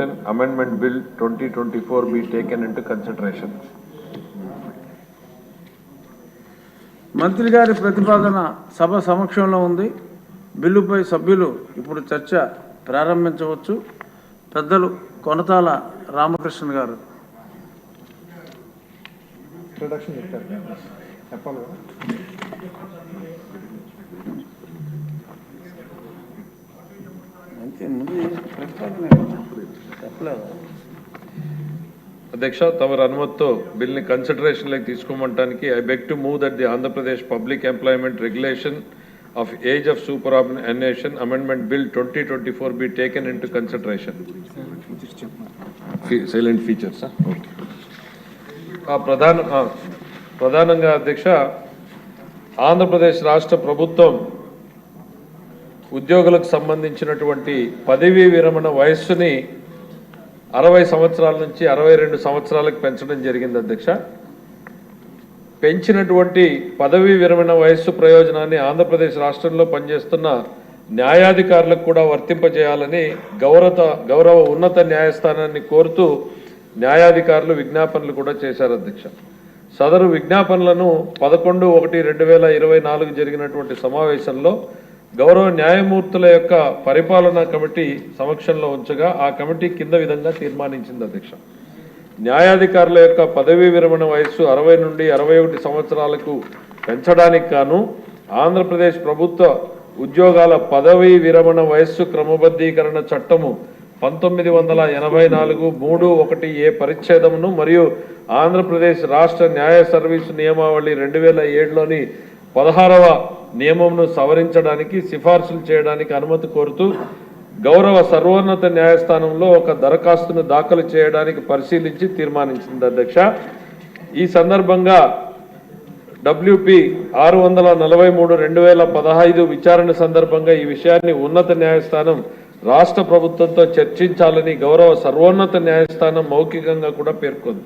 Amendment Bill 2024 be taken into consideration. మంత్రి గారి ప్రతిపాదన సభ సమక్షంలో ఉంది. బిల్లుపై సభ్యులు ఇప్పుడు చర్చ ప్రారంభించవచ్చు. పెద్దలు కొనతాల రామకృష్ణ గారు. చెప్పాలి అధ్యక్ష తమరి అనుమతితో బిల్ని కన్సిడరేషన్లోకి తీసుకోమంటానికి I beg to move that the Andhra Pradesh public employment regulation of age of superannuation amendment bill twenty twenty four be taken into consideration salient features okay ప్రధాన ప్రధానంగా అధ్యక్ష ఆంధ్రప్రదేశ్ రాష్ట్ర ప్రభుత్వం ఉద్యోగులకు సంబంధించినటువంటి పదవీ విరమణ వయస్సుని అరవై సంవత్సరాల నుంచి అరవై రెండు సంవత్సరాలకు పెంచడం జరిగింది అధ్యక్ష. పెంచినటువంటి పదవీ విరమణ వయస్సు ప్రయోజనాన్ని ఆంధ్రప్రదేశ్ రాష్ట్రంలో పనిచేస్తున్న న్యాయాధికారులకు కూడా వర్తింపజేయాలని గౌరవ గౌరవ ఉన్నత న్యాయస్థానాన్ని కోరుతూ న్యాయాధికారులు విజ్ఞాపనలు కూడా చేశారు అధ్యక్ష. సదరు విజ్ఞాపనలను పదకొండు ఒకటి రెండు వేల ఇరవై నాలుగు జరిగినటువంటి సమావేశంలో గౌరవ న్యాయమూర్తుల యొక్క పరిపాలనా కమిటీ సమక్షంలో ఉంచగా ఆ కమిటీ కింద విధంగా తీర్మానించింది అధ్యక్ష. న్యాయాధికారుల యొక్క పదవీ విరమణ వయస్సు అరవై నుండి అరవై ఒకటి సంవత్సరాలకు పెంచడానికి గాను ఆంధ్రప్రదేశ్ ప్రభుత్వ ఉద్యోగాల పదవీ విరమణ వయస్సు క్రమబద్ధీకరణ చట్టము పంతొమ్మిది వందల ఎనభై నాలుగు మూడు ఒకటి ఏ పరిచ్ఛేదమును మరియు ఆంధ్రప్రదేశ్ రాష్ట్ర న్యాయ సర్వీసు నియమావళి రెండు వేల ఏడులోని పదహారవ నియమంను సవరించడానికి సిఫార్సులు చేయడానికి అనుమతి కోరుతూ గౌరవ సర్వోన్నత న్యాయస్థానంలో ఒక దరఖాస్తును దాఖలు చేయడానికి పరిశీలించి తీర్మానించింది అధ్యక్ష. ఈ సందర్భంగా డబ్ల్యూపి ఆరు వందల నలభై మూడు రెండు వేల పదహైదు విచారణ సందర్భంగా ఈ విషయాన్ని ఉన్నత న్యాయస్థానం రాష్ట్ర ప్రభుత్వంతో చర్చించాలని గౌరవ సర్వోన్నత న్యాయస్థానం మౌఖికంగా కూడా పేర్కొంది.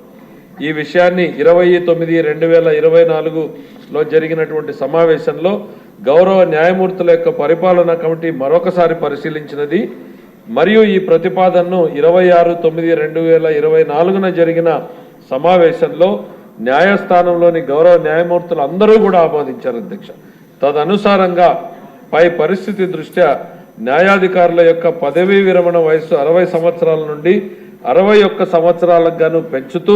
ఈ విషయాన్ని ఇరవై తొమ్మిది రెండు వేల ఇరవై నాలుగులో జరిగినటువంటి సమావేశంలో గౌరవ న్యాయమూర్తుల యొక్క పరిపాలనా కమిటీ మరొకసారి పరిశీలించినది. మరియు ఈ ప్రతిపాదనను ఇరవై ఆరు తొమ్మిది రెండు వేల ఇరవై నాలుగున జరిగిన సమావేశంలో న్యాయస్థానంలోని గౌరవ న్యాయమూర్తులు అందరూ కూడా ఆమోదించారు అధ్యక్ష. తదనుసారంగా పై పరిస్థితి దృష్ట్యా న్యాయాధికారుల యొక్క పదవీ విరమణ వయస్సు అరవై సంవత్సరాల నుండి అరవై ఒక్క సంవత్సరాలకు గాను పెంచుతూ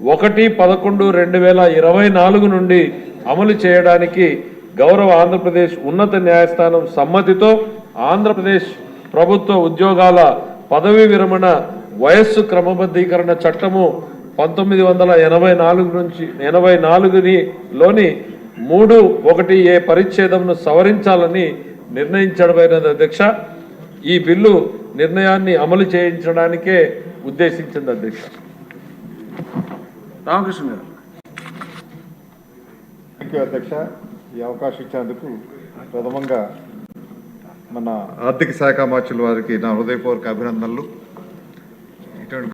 ఒకటి పదకొండు రెండు వేల ఇరవై నాలుగు నుండి అమలు చేయడానికి గౌరవ ఆంధ్రప్రదేశ్ ఉన్నత న్యాయస్థానం సమ్మతితో ఆంధ్రప్రదేశ్ ప్రభుత్వ ఉద్యోగాల పదవీ విరమణ వయస్సు క్రమబద్ధీకరణ చట్టము పంతొమ్మిది వందల ఎనభై నాలుగు నుంచి ఎనభై నాలుగుని లోని మూడు ఒకటి ఏ పరిచ్ఛేదంను సవరించాలని నిర్ణయించడమైనది అధ్యక్ష. ఈ బిల్లు నిర్ణయాన్ని అమలు చేయించడానికే ఉద్దేశించింది అధ్యక్ష. రామకృష్ణ గారు. థ్యాంక్ యూ అధ్యక్ష. ఈ అవకాశం ఇచ్చినందుకు ప్రథమంగా మన ఆర్థిక శాఖ మార్చుల వారికి నా హృదయపూర్వక అభినందనలు. ఇటువంటి